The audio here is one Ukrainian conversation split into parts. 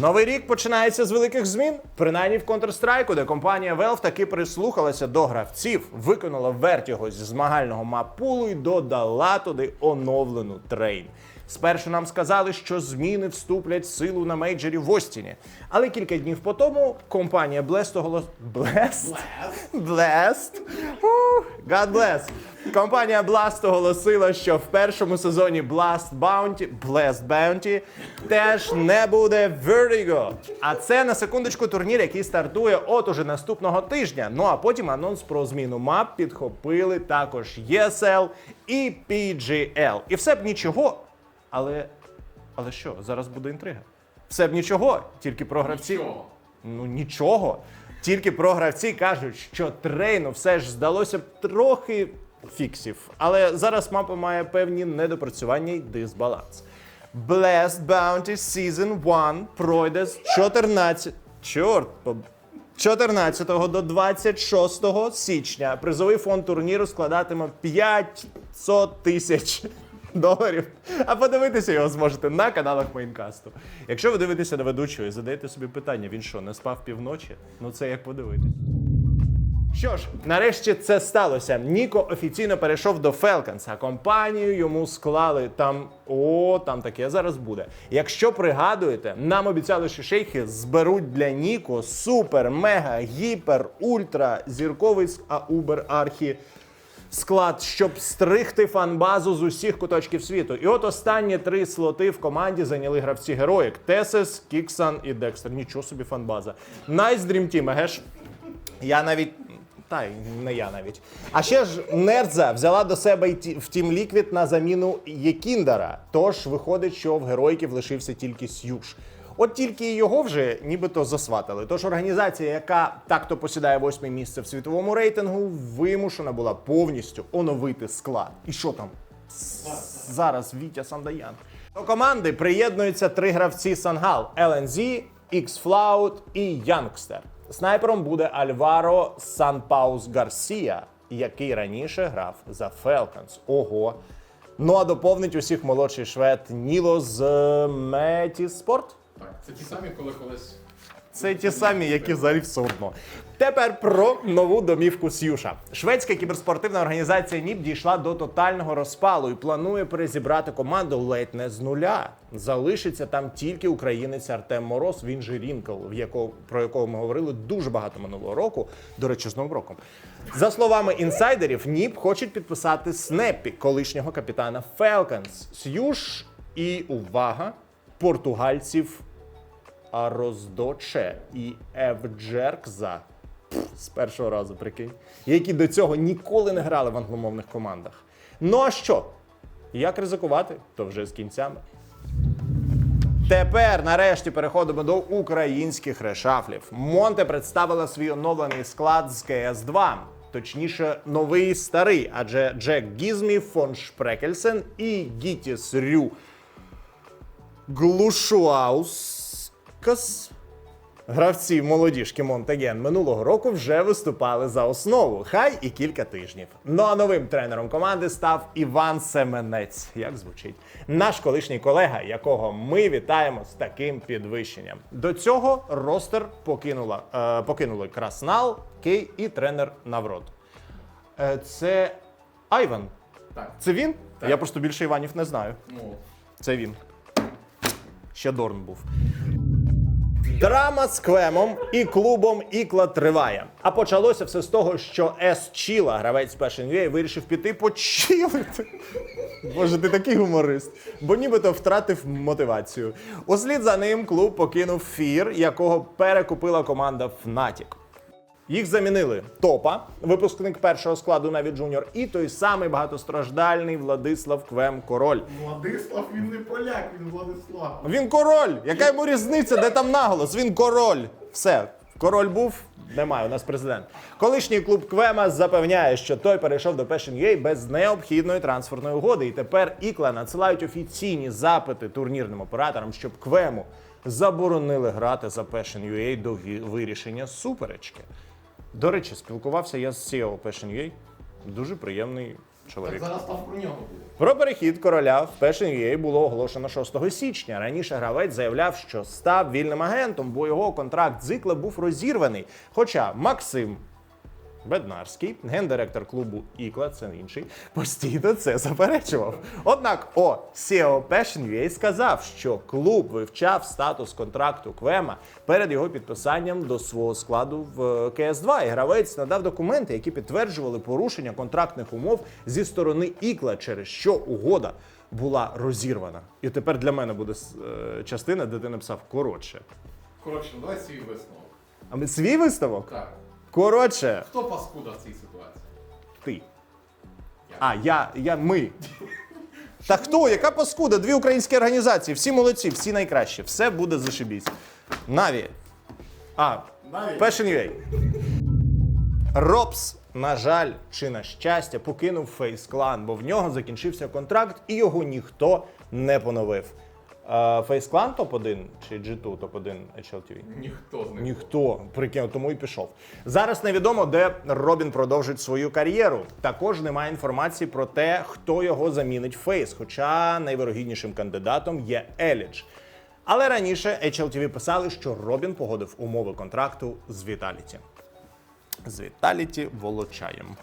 Новий рік починається з великих змін, принаймні в Counter-Strike, де компанія Valve таки прислухалася до гравців, виконала Vertigo зі змагального мапулу і додала туди оновлену трейн. Спершу нам сказали, що зміни вступлять в силу на мейджорі в Остіні. Але кілька днів по тому компанія Blast оголос... Blast? Blast? God bless. Компанія Blast оголосила, що в першому сезоні Blast Bounty, Blast Bounty теж не буде Vertigo. А це на секундочку турнір, який стартує от уже наступного тижня. Ну а потім анонс про зміну мап підхопили також ESL і PGL. І все б нічого. Але. Але що, зараз буде інтрига. Все б нічого, тільки про гравців. Ну нічого. Тільки про гравці кажуть, що трейну все ж здалося б трохи фіксів. Але зараз мапа має певні недопрацювання й дисбаланс. Blast Bounty Season 1 пройде з 14. Чорт, 14 до 26 січня. Призовий фонд турніру складатиме 500 тисяч доларів. А подивитися його зможете на каналах Майнкасту. Якщо ви дивитеся на ведучого і задаєте собі питання, він що, не спав півночі? Ну це як подивитись. Що ж, нарешті це сталося. Ніко офіційно перейшов до Falcons, компанію йому склали там. О, там таке зараз буде. Якщо пригадуєте, нам обіцяли, що шейхи зберуть для Ніко супер, мега, гіпер, ультра, зірковий а убер архі склад, щоб стригти фанбазу з усіх куточків світу. І от останні три слоти в команді зайняли гравці героїк: Тесес, Кіксан і Декстер. Нічого собі фанбаза. Еге ж? Я навіть. Та не я навіть. А ще ж Нердза взяла до себе в Team Liquid на заміну Єкіндера. Тож виходить, що в героїків лишився тільки Сюш. От тільки його вже нібито засватали. Тож організація, яка так-то посідає восьме місце в світовому рейтингу, вимушена була повністю оновити склад. І що там? Зараз Вітя Сандаян. До команди приєднуються три гравці Сангал: LNZ, X-Flout і Янгстер. Снайпером буде Альваро Санпаус Гарсія, який раніше грав за Falcons. Ого. Ну а доповнить усіх молодший швед Ніло з е, Меті Спорт. Це ті самі, коли колись. Це ті самі, які взагалі все одно. Тепер про нову домівку Сюша. Шведська кіберспортивна організація НІП дійшла до тотального розпалу і планує перезібрати команду ледь не з нуля. Залишиться там тільки українець Артем Мороз, він же Рінкл, в якого про якого ми говорили дуже багато минулого року. До речі, з Новим роком. За словами інсайдерів, НІП хочуть підписати Снеппі, колишнього капітана Falcons. Сюш і увага португальців Ароздоче і Евджеркза. Пф, З першого разу, прикинь. Які до цього ніколи не грали в англомовних командах. Ну а що? Як ризикувати, то вже з кінцями. Тепер нарешті переходимо до українських решафлів. Монте представила свій оновлений склад з КС 2 Точніше, новий старий, адже Джек Гізмі, фон Шпрекельсен і Гітіс Рю Глушуаускас. Гравці молодіжки Монтеген минулого року вже виступали за основу, хай і кілька тижнів. Ну а новим тренером команди став Іван Семенець. Як звучить, наш колишній колега, якого ми вітаємо з таким підвищенням. До цього ростер покинула, е, покинули Краснал, Кей і тренер Наврод. Е, це Айван. Так. Це він? Так. Я просто більше Іванів не знаю. Ну, Це він. Ще Дорн був. Драма з Квемом і клубом Ікла триває. А почалося все з того, що С. Чіла, гравець Passion UA, вирішив піти почилити. Боже, ти такий гуморист. Бо нібито втратив мотивацію. Услід за ним клуб покинув фір, якого перекупила команда Fnatic. Їх замінили Топа, випускник першого складу навіть Джуніор, і той самий багатостраждальний Владислав Квем Король. Владислав, він не поляк, він Владислав. Він король! Яка йому різниця? Де там наголос? Він король. Все, король був. Немає, у нас президент. Колишній клуб Квема запевняє, що той перейшов до Passion без необхідної трансферної угоди. І тепер Ікла надсилають офіційні запити турнірним операторам, щоб Квему заборонили грати за Passion до вирішення суперечки. До речі, спілкувався я з CEO Passion.ua. Дуже приємний Так чоловік. зараз там про нього буде. Про перехід короля в Passion.ua було оголошено 6 січня. Раніше гравець заявляв, що став вільним агентом, бо його контракт з Ікла був розірваний. Хоча Максим Беднарський, гендиректор клубу Ікла, це інший, постійно це заперечував. Однак, о, Passion UA сказав, що клуб вивчав статус контракту Квема перед його підписанням до свого складу в КС 2 І гравець надав документи, які підтверджували порушення контрактних умов зі сторони Ікла, через що угода була розірвана. І тепер для мене буде е, частина, де ти написав коротше. Коротше, давай свій висновок. А ми свій виставок? Так. Коротше, Хто паскуда в цій ситуації? ти. А, я, я, ми. Та хто? Яка паскуда? Дві українські організації, всі молодці, всі найкращі. Все буде зашибісь. Наві. А, Наві. UA. Робс, на жаль, чи на щастя, покинув Face Clan, бо в нього закінчився контракт і його ніхто не поновив. Clan топ-1 чи G2 топ-1 HLTV? Ніхто з них. Ніхто прикинув, тому і пішов. Зараз невідомо, де Робін продовжить свою кар'єру. Також немає інформації про те, хто його замінить Фейс, хоча найвирогіднішим кандидатом є Елідж. Але раніше HLTV писали, що Робін погодив умови контракту з Віталіті. З Віталіті волочаєм.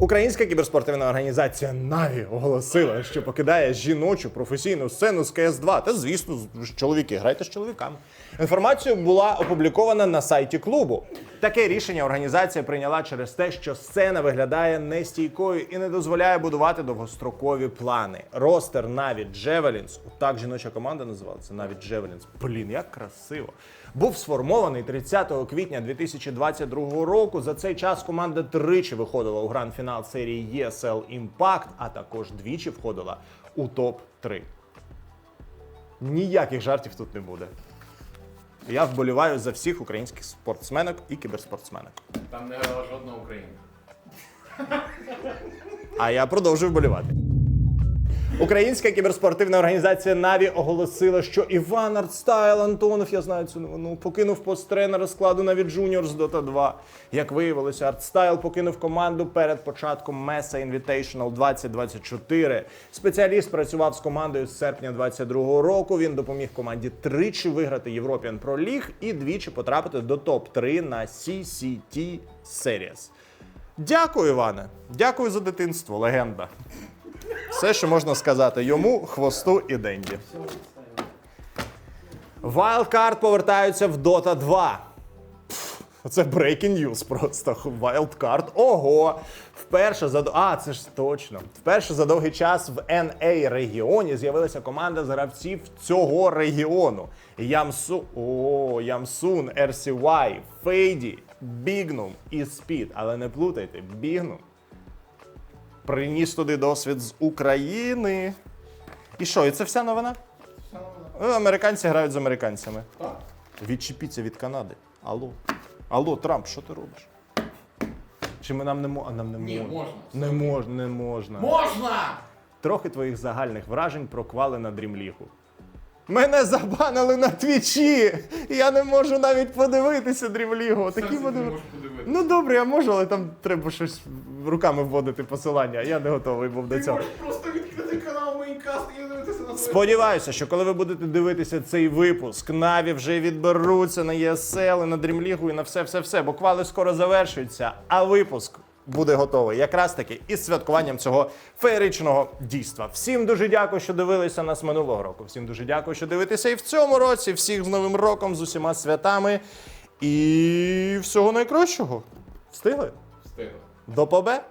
Українська кіберспортивна організація Наві оголосила, що покидає жіночу професійну сцену з КС2. Та звісно, з- чоловіки, грайте з чоловіками. Інформація була опублікована на сайті клубу. Таке рішення організація прийняла через те, що сцена виглядає нестійкою і не дозволяє будувати довгострокові плани. Ростер Наві Джевелінс, так жіноча команда називалася Наві Джевелінс. Блін, як красиво. Був сформований 30 квітня 2022 року. За цей час команда тричі виходила у гранд-фінал серії ESL Impact, а також двічі входила у топ-3. Ніяких жартів тут не буде. Я вболіваю за всіх українських спортсменок і кіберспортсменок. Там не жодного жодна українка. А я продовжую вболівати. Українська кіберспортивна організація Наві оголосила, що Іван Артстайл Антонов, я знаю цю новину, покинув пост тренера складу Наві Junior з Dota 2. Як виявилося, Артстайл покинув команду перед початком Mesa Invitational 2024. Спеціаліст працював з командою з серпня 2022 року. Він допоміг команді тричі виграти European Pro League і двічі потрапити до топ-3 на CCT Series. Дякую, Іване. Дякую за дитинство, легенда. Все, що можна сказати йому, хвосту і Денді. Wildcard повертаються в Dota 2. Це breaking news просто. Wildcard. Ого! Вперше за а, це ж точно. Вперше за довгий час в NA регіоні з'явилася команда з гравців цього регіону. Ямсу, о, Ямсун, RCY, Фейді, Бігнум і Спід. Але не плутайте, Бігнум приніс туди досвід з України. І що, і це вся новина? Нормально. Е, Американці грають з американцями. Так. Відчепіться від Канади. Алло. Алло, Трамп, що ти робиш? Чи ми нам не можна? Нам не Ні, можна. можна. Не можна, не можна. Можна! Трохи твоїх загальних вражень про квали на дрімлігу. Мене забанили на твічі! Я не можу навіть подивитися дрімлігу. Такі подивитися. Ну добре, я можу, але там треба щось руками вводити посилання. Я не готовий був до Ти цього. можеш просто відкрити канал Майнкаст і дивитися на своє. Сподіваюся, що коли ви будете дивитися цей випуск, Наві вже відберуться на ЄСЛ, і на Дрімлігу і на все, все, все. Бо квали скоро завершуються, а випуск буде готовий якраз таки із святкуванням цього феєричного дійства. Всім дуже дякую, що дивилися нас минулого року. Всім дуже дякую, що дивитеся і в цьому році. Всіх з Новим роком, з усіма святами. І всього найкращого. Встигли? Встигли. До побе!